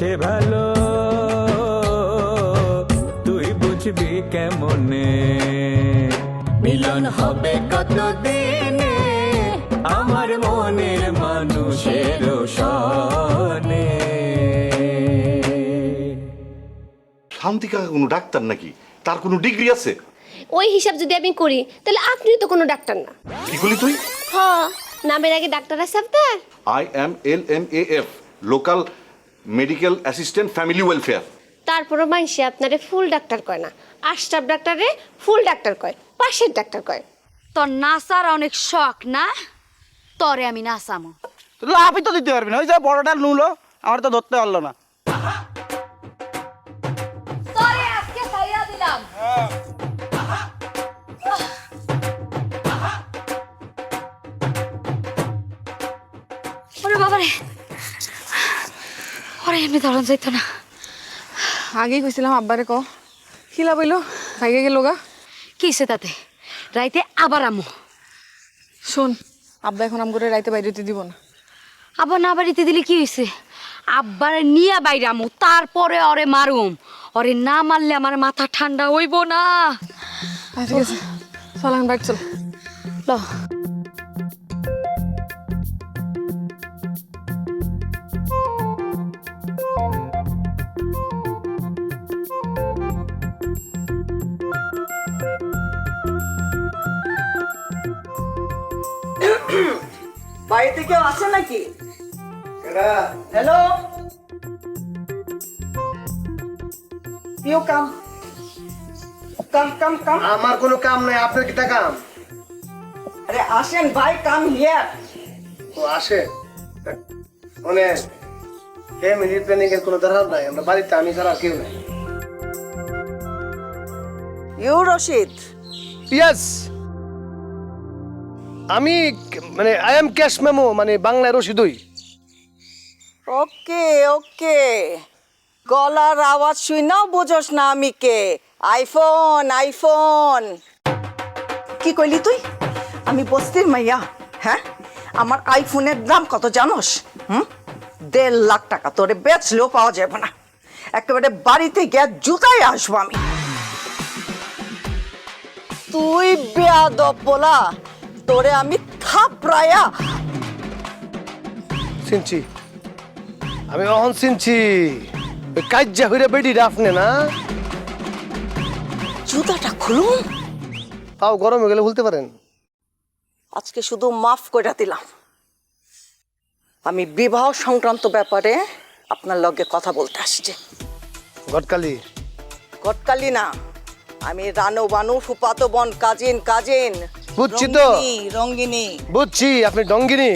সে ভালো। তুই বুঝবি কেমনে? মিলন হবে কত দিনে আমার মনের মানুষের সনে শান্তি কাকা কোনো ডাক্তার নাকি? তার কোনো ডিগ্রি আছে? ওই হিসাব যদি আমি করি তাহলে আপনি তো কোনো ডাক্তার না। কি করলি তুই? হ নামের আগে ডাক্তার আছে আপনার? I am L M A F local medical assistant family welfare তারপরও মানুষে আপনারে ফুল ডাক্তার কয় না। আশরাফ ডাক্তারে ফুল ডাক্তার কয় পাশের ডাক্তার কয়। তোর নাসার অনেক শখ না? তরে আমি নাসামো। লাভই তো দিতে পারবি না। ওই যে বড়টা নুলো আমার তো ধরতে পারল না। ওরে এমনি ধরন যাইতো না। আগেই কইছিলাম আব্বারে ক খিলা বইলো ভাইগে গেল গা। কিসে তাতে? রাইতে আবার আমো। শোন আব্বা এখন আম করে রাইতে বাইরে দিব না। আবার না বাড়িতে দিলে কি হয়েছে আব্বারে নিয়ে বাইরে আমো তারপরে ওরে মারুম। ওরে না মারলে আমার মাথা ঠান্ডা হইব না। আচ্ছা, ঠিক আছে। চল বাইর চল। ল। কেউ আছে নাকি? হ্যালো কাম কাম কাম কাম আমার কোনো কাম নাই আপনার কিটা কাম? আরে আসেন ভাই কাম হিয়ার ও আসে। মানে ফ্যামিলি প্ল্যানিং এর কোনো দরকার নাই আমরা বাড়িতে আমি ছাড়া কেউ নাই। ইউ রশিদ ইয়েস আমি মানে আই এম ক্যাশ মেমো মানে বাংলায় রশিদই ওকে ওকে। গলার আওয়াজ শুই নাও বুঝোস না আমি কে। আইফোন আইফোন কি কইলি তুই? আমি বস্তির মাইয়া হ্যাঁ? আমার আইফোনের দাম কত জানোস? হুম? দেড় লাখ টাকা। তোরে বেচলেও পাওয়া যাবে না। একেবারে বাড়িতে গিয়ে জুতাই আসব আমি। তুই বেয়াদব বলা। তোরে আমি থাপড়ায়া। চিনছি আমি অহন চিনছি কাজ্যা হইরে বেডি রাফনে না জুতাটা খুলুন। তাও গরম হয়ে গেলে ভুলতে পারেন। আজকে শুধু মাফ করে দিলাম। আমি বিবাহ সংক্রান্ত ব্যাপারে আপনার লগে কথা বলতে আসছি। গটকালি গটকালি না। আমি রানু বানু ফুপাতো বন কাজিন কাজিন। বুঝছি তো। রঙ্গিনী, রঙ্গিনী। বুঝছি আপনি ডঙ্গিনী।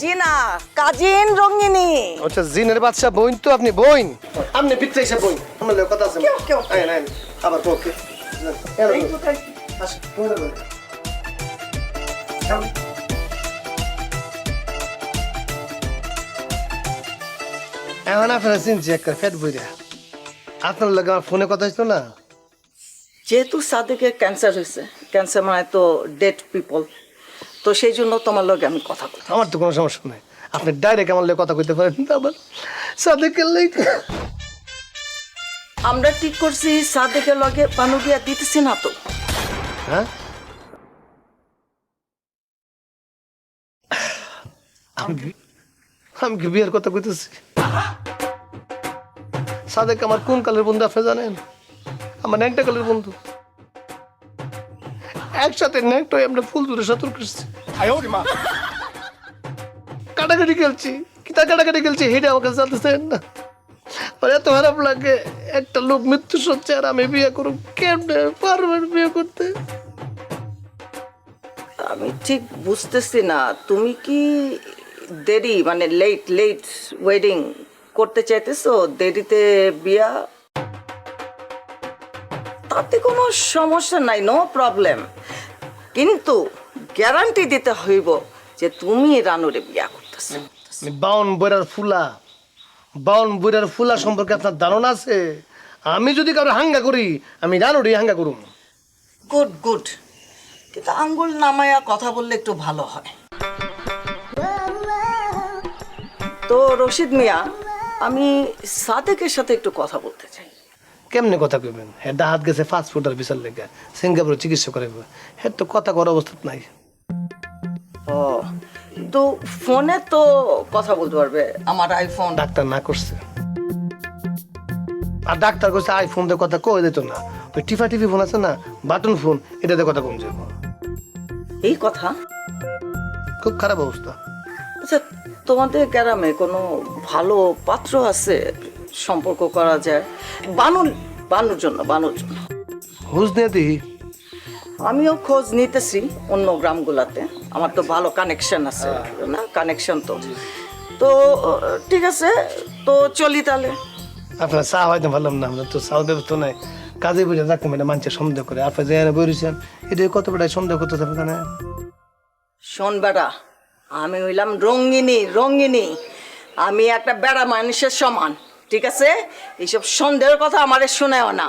জি না কাজিন রঙ্গিনী। আচ্ছা জিনের বাচ্চা বইন তো আপনি বইন আপনি ভিতরে এসে বইন আমার লগে কথা আছে। কেউ, কেউ। আইন আইন আবার ওকে। এখন আপনারা চিনছি একটা ফ্যাট বইরা। আপনার লগে আমার ফোনে কথা হইছিল না? যেহেতু সাদেকের ক্যান্সার হয়েছে ক্যান্সার মানে তো ডেড পিপল তো সেই জন্য তোমার লগে আমি কথা বলতাম আমার তো কোনো সমস্যা নাই। আপনি ডাইরেক্ট আমার লগে কথা কইতে পারেন আবার সাদেকের লাইক আমরা ঠিক করছি সাদেকের লগে পানু দিয়া দিতেছি না তো। হ্যাঁ? আমি কি বিয়ের কথা কইতেছি? সাদেক আমার কোন কালের বন্ধু আপনি জানেন? আমার ন্যাংটা কালের বন্ধু। একসাথে ন্যাংটা হয়ে আমরা ফুল দূরে সতর্ক করছি কাটাকাটি খেলছি। কিতা কাটাকাটি খেলছি? হেঁটে আমাকে জানতে চান না। আর এত খারাপ লাগে একটা লোক মৃত্যু সচ্ছে আর আমি বিয়ে করব কেমনে পারবেন বিয়ে করতে? আমি ঠিক বুঝতেছি না তুমি কি দেরি মানে লেট লেট ওয়েডিং করতে চাইতেছো? দেরিতে বিয়া তাতে কোনো সমস্যা নাই নো প্রবলেম কিন্তু গ্যারান্টি দিতে হইব যে তুমি রানুরে বিয়া করতেছো। বাউন বইরার ফুলা বাউন বইরার ফুলা সম্পর্কে আপনার ধারণা আছে? আমি যদি কারও হাঙ্গা করি আমি রানুরি হাঙ্গা করুম। গুড গুড কিন্তু আঙ্গুল নামায়া কথা বললে একটু ভালো হয়। তো রশিদ মিয়া আমি সাদেকের সাথে একটু কথা বলতে চাই। কেমনে কথা কইবেন? হ্যাঁ হাত গেছে ফাস্ট ফুডের বিচার লেগে। সিঙ্গাপুরে চিকিৎসা করে হ্যাঁ তো কথা করার অবস্থা নাই। ও তো ফোনে তো কথা বলতে পারবে আমার আইফোন ডাক্তার না করছে। আর ডাক্তার কইছে আইফোন দিয়ে কথা কই দিত না। ওই টিফা টিভি ফোন আছে না? বাটন ফোন এটাতে কথা কম যাব এই কথা? খুব খারাপ অবস্থা। আচ্ছা তোমাদের গ্রামে কোনো ভালো পাত্র আছে? সম্পর্ক করা যায়। বানুর বানুর জন্য বানুর জন্য। নিয়ে দিই আমিও খোঁজ নিতেছি অন্য গ্রামগুলাতে। আমার তো ভালো কানেকশন আছে না? কানেকশন তো। তো ঠিক আছে তো চলি তাহলে। আপনার চা হয়তো ভাবলাম না আমরা তো চাল ব্যবস্থা নাই। কাজে বুঝে রাখতে মানে মানুষের সন্দেহ করে। আপনার যে বইছেন এটা কত বেটায় সন্দেহ করতে হবে না শোন বেড়া আমি হইলাম রঙ্গিনী রঙ্গিনী। আমি একটা বেড়া মানুষের সমান। ঠিক আছে? এইসব সন্দেহের কথা আমারে শোনায়ও না।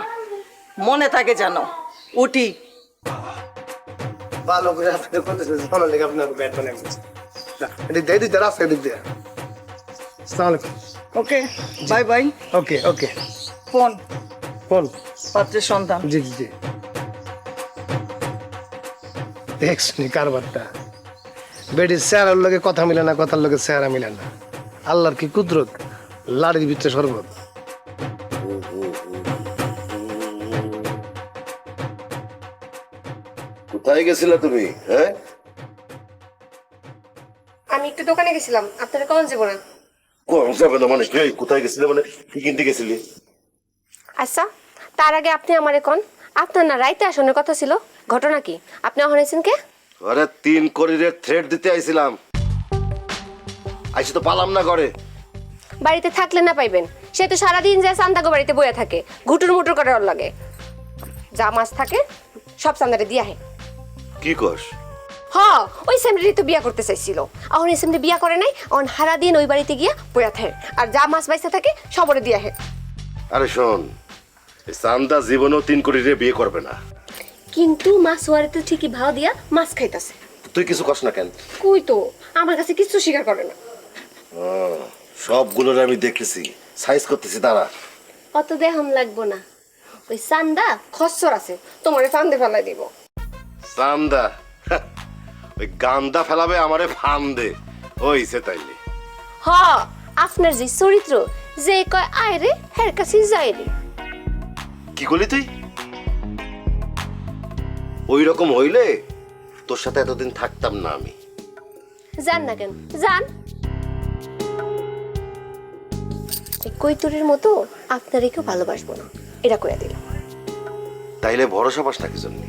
মনে থাকে জানো উঠি। ভালো করে ভালো লেগে আপনার ব্যাট বানাই এদিক দিয়ে রাস্তা এদিক আলাইকুম। Okay bye bye. Okay okay. Phone. Phone. পাত্রের সন্তান। জি জি জি। দেখছি কারবারটা? বেডির চেহারার লোকে কথা মিলে না কথার লোকে চেহারা মিলে না। আল্লাহর কি কুদরত? লাড়ির ভিতরে শরবত কোথায় গেছিলে তুমি হ্যাঁ? আমি একটু দোকানে গেছিলাম আপনারা কখন যাব না কোন যাবে না মানে এই কোথায় গেছিলে মানে কি কিনতে গেছিলি? আচ্ছা তার আগে আপনি আমারে কোন। আপনার না রাইতে আসনের কথা ছিল। ঘটনা কি? আপনি অহনেছেন কে? আরে তিন করিরে থ্রেড দিতে আইছিলাম। আইসি তো পালাম না ঘরে। বাড়িতে থাকলে না পাইবেন। সে তো সারাদিন যায় চান্দাগো বাড়িতে বয়ে থাকে ঘুটুর মুটুর করে ওর লাগে। যা মাছ থাকে সব চান্দারে দিয়া হে। কি কস? হ ওই সেমরি তো বিয়া করতে চাইছিল। এখন এই সেমরি বিয়া করে নাই অন হারা দিন ওই বাড়িতে গিয়া বয়া থাকে। আর যা মাছ বাইসা থাকে সবরে দিয়া হে। আরে শোন চান্দা জীবনেও তিন করিরে বিয়ে করবে না। কিন্তু মাছ ওয়ারিতে ঠিকই ভাও দিয়া মাছ খাইতাছে। তুই কিছু কস না কেন? কই তো আমার কাছে কিছু স্বীকার করে না। সবগুলোর আমি দেখেছি সাইজ করতেছি দাঁড়া। অত দেহম লাগবো না। ওই চান্দা খচ্চর আছে তোমারে ফান্দে ফেলাই দিব। চান্দা? হ্যাঁ, ওই গান্দা ফেলাবে আমারে ফান দে ওইছে তাইলে। হ আপনার যে চরিত্র যে কয় আয় রে হের কাছে যায় রে। কি করলি তুই? ওই রকম হইলে তোর সাথে এতদিন থাকতাম না আমি। যান না কেন যান। কৈতুরের মতো আপনারে কেউ ভালোবাসবো না। এটা কইয়া দিল। তাইলে ভরসা পাস না কি জন্য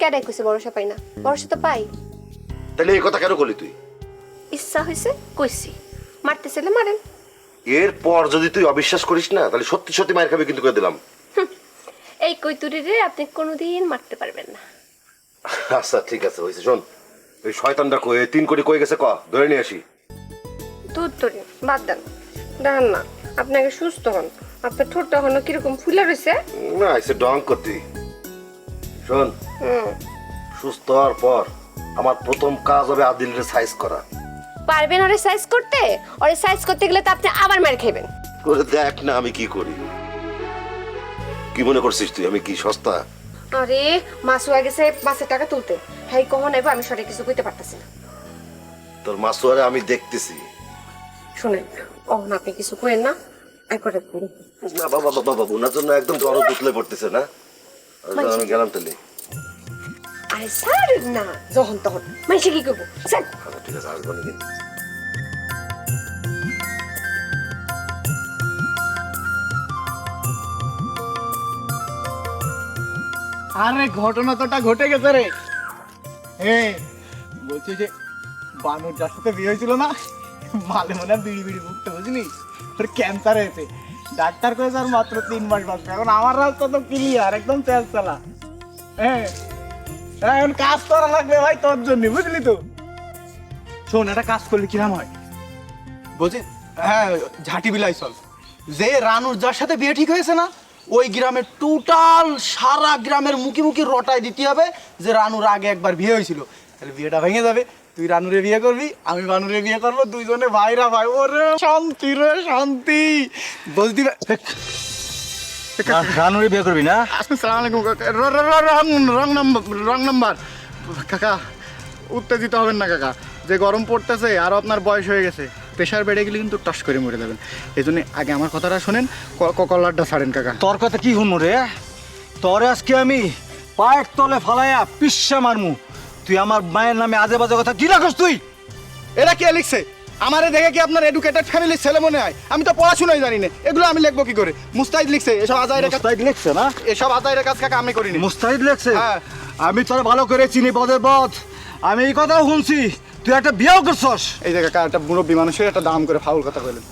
কেডাই কইছে ভরসা পাই না? ভরসা তো পাই। তাইলে এই কথা কেন করলি তুই? ইচ্ছা হইছে কইছি। মারতে চাইলে মারেন। এরপর যদি তুই অবিশ্বাস করিস না তাহলে সত্যি সত্যি মায়ের খাবে কিন্তু করে দিলাম। এই কৈতুরিরে আপনি কোনোদিন মারতে পারবেন না। আচ্ছা ঠিক আছে হয়েছে শোন। ওই শয়তানটা কই? তিন কোটি কই গেছে? ক ধরে নিয়ে আসি। দুধ তরি বাদ দেন। দেখেন না। আপনাকে সুস্থ হন। আপনার ঠোঁটটা হলো কীরকম ফুলে রয়েছে? না এসে ডং করতে। শোন হুম। সুস্থ হওয়ার পর আমার প্রথম কাজ হবে আদিলের সাইজ করা। পারবেন ওরে সাইজ করতে? ওরে সাইজ করতে গেলে তো আপনি আবার মার খাইবেন। করে দেখ না আমি কি করি। কি মনে করছিস তুই আমি কি সস্তা? আরে মাসু আগে গেছে মাছের টাকা তুলতে। হ্যাঁ কখন আইবো আমি সঠিক কিছু কইতে পারতাছি না। তোর মাসুয়ারে আমি দেখতেছি। শুনেন অহন আপনি কিছু কইেন না। একবারে বলুন। না বাবা বাবা বাবু ওনার জন্য একদম দরদ উতলে পড়তেছে না? আচ্ছা, আমি গেলাম তাহলে। আরে স্যার না যখন তখন। মাইসে কি করব? স্যার। আচ্ছা ঠিক আছে আসব নাকি? আরে ঘটনা তোটা ঘটে গেছে রে। এ বলছি যে বানুর যার সাথে বিয়ে হয়েছিল না? মালে মনে হয় বিড়ি বিড়ি মুখতে বুঝলি? ওর ক্যান্সার হয়েছে। ডাক্তার করেছে আর মাত্র তিন মাস বাঁচবে এখন আমার রাস্তা তো ক্লিয়ার একদম তেল চালা হ্যাঁ এখন কাজ করা লাগবে ভাই তোর জন্য, বুঝলি তো? শোন, একটা কাজ করলে কিরাম হয়? বলছি হ্যাঁ ঝাঁটি বিলাই চল। যে রানুর যার সাথে বিয়ে ঠিক হয়েছে না, ওই গ্রামের টোটাল সারা গ্রামের মুখে মুখে রটায় দিতে হবে যে রানুর আগে একবার বিয়ে হয়েছিল। তাহলে বিয়েটা ভেঙে যাবে। তুই রানুরে বিয়ে করবি আমি বানুরে বিয়ে করব দুইজনে ভাইরা ভাই। ওরে শান্তি রে শান্তি। বলতি রানুরে বিয়ে করবি না? আসসালামু আলাইকুম কাকা। র- নাম্বার রং নাম্বার। কাকা উত্তেজিত হবেন না কাকা। যে গরম পড়তেছে আর আপনার বয়স হয়ে গেছে। প্রেশার বেড়ে গেলে কিন্তু টাস করে মরে যাবেন। এই জন্য আগে আমার কথাটা শোনেন কলারটা ছাড়েন কাকা। তোর কথা কি শুনু রে? তোরে আজকে আমি পায়ের তলে ফালাইয়া পিসা মারমু। তুই আমার মায়ের নামে আজে বাজে কথা কি রাখস তুই? এরা কে লিখছে? আমারে দেখে কি আপনার এডুকেটেড ফ্যামিলির ছেলে মনে হয়? আমি তো পড়াশোনাই জানি না। এগুলো আমি লিখব কি করে? মুস্তাহিদ লিখছে এসব আজাইরের কাজ মুস্তাহিদ লিখছে না? এসব আজাইরের কাজ কাকা আমি করিনি। মুস্তাহিদ লিখছে? হ্যাঁ। আমি তোর ভালো করে চিনি পদে। পথ আমি এই কথাও শুনছি। তুই একটা বিয়েও করছস? এই যে কাকা একটা মুরব্বী মানুষের একটা দাম করে ফাউল কথা বললেন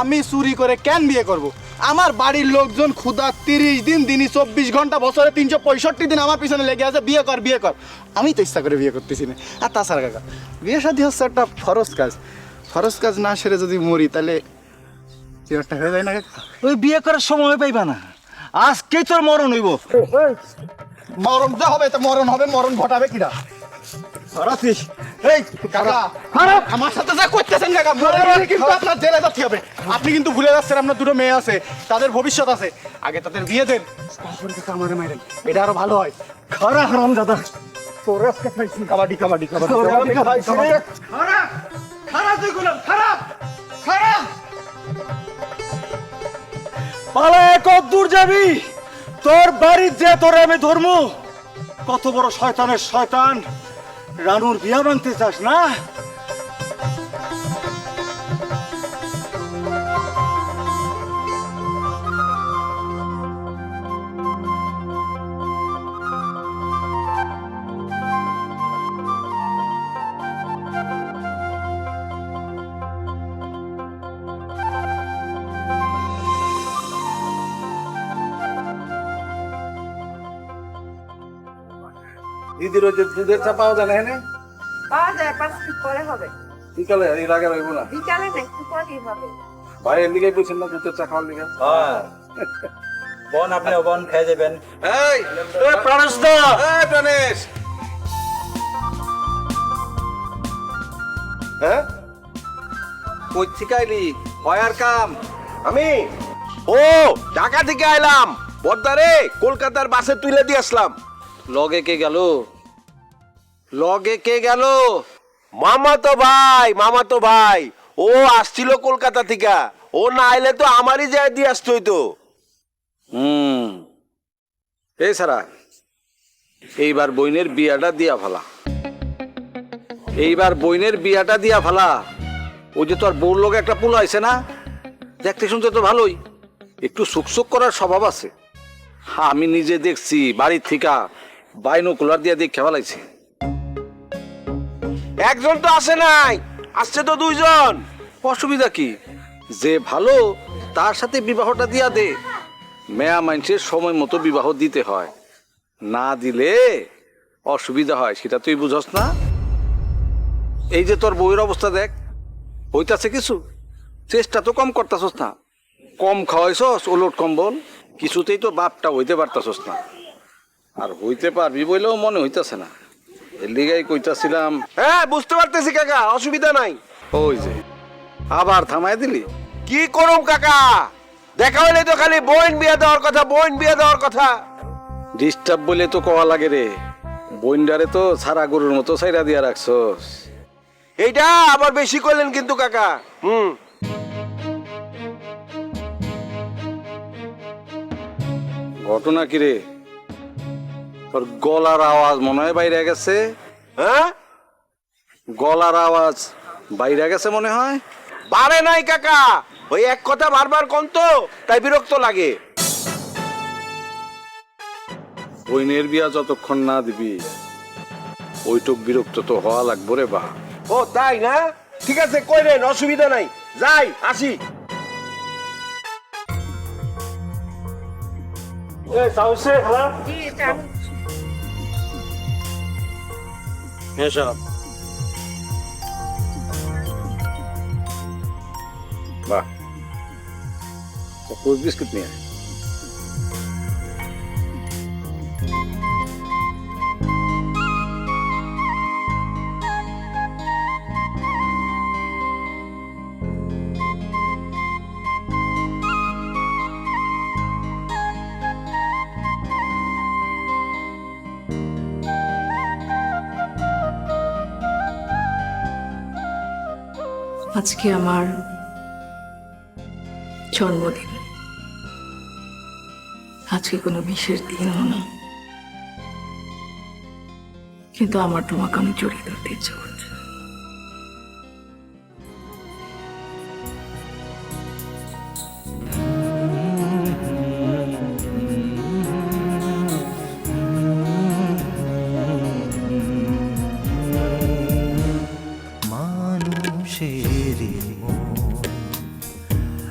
আমি চুরি করে কেন বিয়ে করব? আমার বাড়ির লোকজন ক্ষুদা তিরিশ দিন দিনই চব্বিশ ঘণ্টা বছরে তিনশো পঁয়ষট্টি দিন আমার পিছনে লেগে আছে। বিয়ে কর বিয়ে কর। আমি তো ইচ্ছা করে বিয়ে করতেছি না। আর তাছাড়া কাকা বিয়ে শাদী হচ্ছে একটা ফরজ কাজ। ফরজ কাজ না সেরে যদি মরি তাহলে চেয়ারটা হয়ে যায় না কাকা? ওই বিয়ে করার সময় পাইবা না। আজকেই তোর মরণ হইব। মরণ যা হবে তো মরণ হবে মরণ ঘটাবে কিরা? এই কাকা আমার সাথে যা করতেছেন কাকা মরে গেলে কিন্তু আপনার জেলে যেতে হবে। আপনি কিন্তু ভুলে যাচ্ছেন আপনার দুটো মেয়ে আছে তাদের ভবিষ্যৎ আছে। আগে তাদের বিয়ে দেন তারপরে কাকা আমারে মাইরেন। এটা আরও ভালো হয়। খারা হারাম দাদা। তোর আজকে খাইছি। কাবাডি কাবাডি কাবাডি। কাবাডি কাবাডি। খারাপ খারাপ তুই গুলাম খারাপ খারাপ পালায় কত দূর যাবি। তোর বাড়ির যে তোরে আমি ধর্ম কত বড় শয়তানের শয়তান। রানুর বিয়া ভাঙতে চাস না? দিদির ওই যে দুধের চা পাওয়া যায় না এখানে? পাওয়া যায় পাঁচ মিনিট পরে হবে। বিকালে এর আগে রইব না। বিকালে না একটু পরেই হবে? ভাই এর লিগে বলছেন না দুধের চা খাওয়ার লিগে। বন আপনি বন খেয়ে যাবেন। এই প্রাণেশ দা। এই প্রাণেশ। হ্যাঁ? কই থেকে আইলি হয়ার কাম। আমি? ও ঢাকা থেকে আইলাম। বর্দারে কলকাতার বাসে তুলে দিয়ে আসলাম। লগে কে গেল? লগে কে গেল? মামা তো ভাই মামা তো ভাই ও আসছিল কলকাতা থেকে। ও না আইলে তো আমারই যায় দিয়ে আসতো তো হুম। এই সারা এইবার বইনের বিয়াটা দিয়া ফালা। এইবার বইনের বিয়াটা দিয়া ফালা। ওই যে তোর বউর লোক একটা পোলা আছে না? দেখতে শুনতে তো ভালোই। একটু সুকসুক করার স্বভাব আছে। আমি নিজে দেখছি বাড়ির থেকে। বাইনো কুলার দিয়া দেখে ফেলাইছে একজন তো আসে নাই, আসছে তো দুইজন। অসুবিধা কি? যে ভালো, তার সাথে বিবাহটা দিয়া দে। মেয়া মানুষের সময় মতো বিবাহ দিতে হয়। না দিলে অসুবিধা হয়, সেটা তুই বুঝস না। এই যে তোর বউয়ের অবস্থা দেখ, হইতাছে কিছু? চেষ্টা তো কম করতাছস না। কম খাওয়াইছস, ওলট কম্বল, কিছুতেই তো বাপটা হইতে পারতাছস না। আর হইতে পারবি বলেও মনে হইতাছে না। এর লিগাই কইতাছিলাম হ্যাঁ বুঝতে পারতেছি কাকা অসুবিধা নাই। ওই যে। আবার থামাই দিলি? কি করুম কাকা? দেখা হইলে তো খালি বোন বিয়ে দেওয়ার কথা বোন বিয়ে দেওয়ার কথা। ডিস্টার্ব বলে তো কওয়া লাগে রে। বইন্ডারে তো সারা গরুর মতো সাইরা দিয়া রাখছস। এইটা আবার বেশি করলেন কিন্তু কাকা। হুম। ঘটনা কি রে? তোর গলার আওয়াজ মনে হয় বাইরে গেছে হ্যাঁ? গলার আওয়াজ বাইরে গেছে মনে হয়? বারে নাই কাকা ওই এক কথা বারবার কোন তো তাই বিরক্ত লাগে। বইনের বিয়া যতক্ষণ না দিবি ওইটুক বিরক্ত তো হওয়া লাগবো রে বা। ও তাই না? ঠিক আছে কইলেন অসুবিধা নাই। যাই আসি। বাহ কোচ বিস্কুট নিয়ে আয়। আজকে আমার জন্মদিন। আজকে কোনো বিশেষ দিনও না। কিন্তু আমার তোমাকে আমি জড়িয়ে ধরতে ইচ্ছে করছে।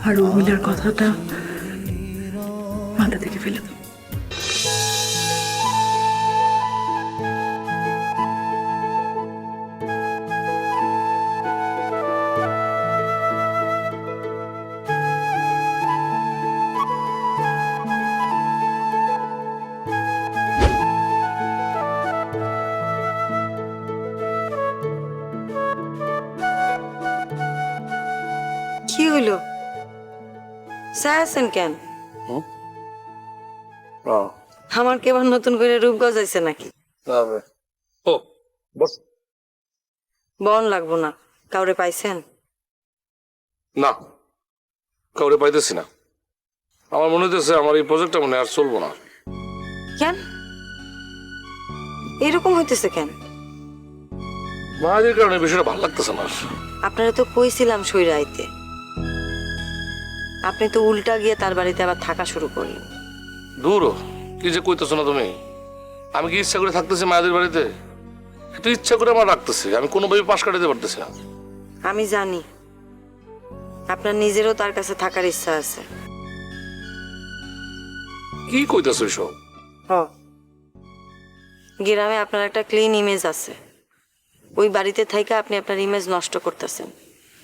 আর উর্মিলার কথাটা মাথা থেকে ফেলে দাও। আছেন কেন? আমার কেবল নতুন করে রূপ গজাইছে নাকি? ও। বস। বন লাগবো না। কাউরে পাইছেন? না। কাউরে পাইতেছি না। আমার মনে হইতেছে আমার এই প্রজেক্টটা মনে আর চলবো না। কেন? এরকম হইতেছে কেন? মায়ের কারণে বিষয়টা ভালো লাগতেছে না। আপনারা তো কইছিলাম সইরা আইতে। আপনি তো উল্টা গিয়ে তার বাড়িতে আবার থাকা শুরু করলেন। দূর। কি যে কইতেছো না তুমি? আমি কি ইচ্ছা করে থাকতেছি মায়েদের বাড়িতে? একটু ইচ্ছা করে আমার রাখতেছি আমি কোনোভাবে পাশ কাটাতে পারতেছি না। আমি জানি আপনার নিজেরও তার কাছে থাকার ইচ্ছা আছে। কি কইতেছো এসব? হ। গ্রামে আপনার একটা ক্লিন ইমেজ আছে। ওই বাড়িতে থাইকা আপনি আপনার ইমেজ নষ্ট করতেছেন।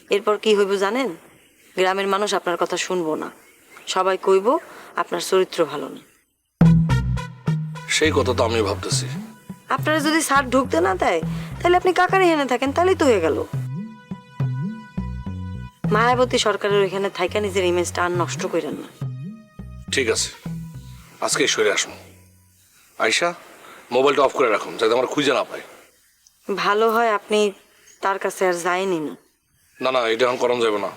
এরপর কি হইব জানেন? গ্রামের মানুষ আপনার কথা শুনব না। সবাই কইব আপনার চরিত্র ভালো না। সেই কথা তো আমি ভাবতেছি। আপনারা যদি সার ঢুকতে না দেয় তাহলে আপনি কাকারে এনে থাকেন তাহলেই তো হয়ে গেল। মায়াবতী সরকারের ওইখানে থাইকা নিজের ইমেজটা আর নষ্ট করেন না। ঠিক আছে। আজকে সরে আসুন আয়সা মোবাইলটা অফ করে রাখুন যাতে আমার খুঁজে না পায়। ভালো হয় আপনি তার কাছে আর যায়নি না। না না এটা এখন করানো যাবে না।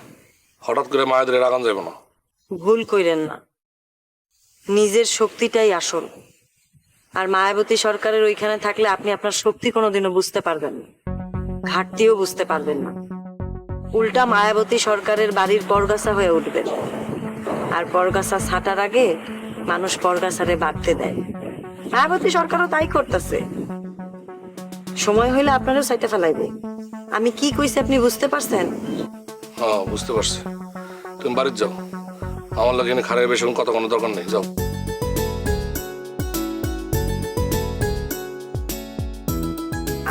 হঠাৎ করে মায়েদের রাগান যাবে না। ভুল কইরেন না। নিজের শক্তিটাই আসল। আর মায়াবতী সরকারের ওইখানে থাকলে আপনি আপনার শক্তি কোনোদিনও বুঝতে পারবেন না। ঘাটতিও বুঝতে পারবেন না। উল্টা মায়াবতী সরকারের বাড়ির পরগাছা হয়ে উঠবেন আর পরগাছা ছাটার আগে মানুষ পরগাছারে বাড়তে দেয়। মায়াবতী সরকারও তাই করতেছে। সময় হইলে আপনারও সাইটে ফেলাইবে। আমি কি কইছি আপনি বুঝতে পারছেন? হ্যাঁ বুঝতে পারছি। তুমি বাড়িতে যাও। আমার লাগে এখানে খারাপ বেশি কথা কোনো দরকার নেই যাও।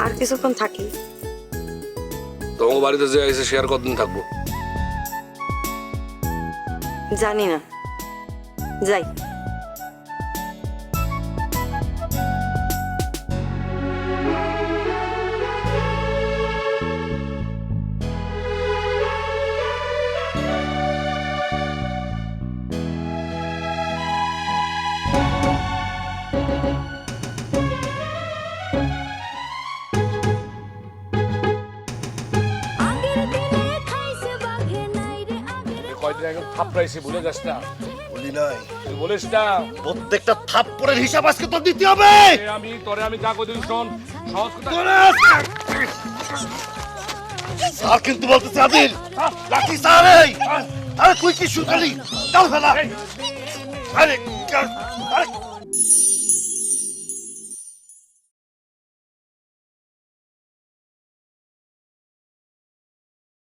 আর কিছুক্ষণ থাকি। তোমার বাড়িতে যে আইসে সে আর কতদিন থাকব? জানি না। যাই। আগে থাপড়াইছি ভুলে যাস না। বলি নাই। তুই বলিস না। প্রত্যেকটা থাপ্পড়ের হিসাব আজকে তো দিতে হবে। এ আমি তোরে আমি যা কই শোন। সহজ কথা। স্যার কিন্তু বলতেছে আদিল। লাঠি স্যার এই। আরে তুই কি শুকালি দাও ফেলা আরে আরে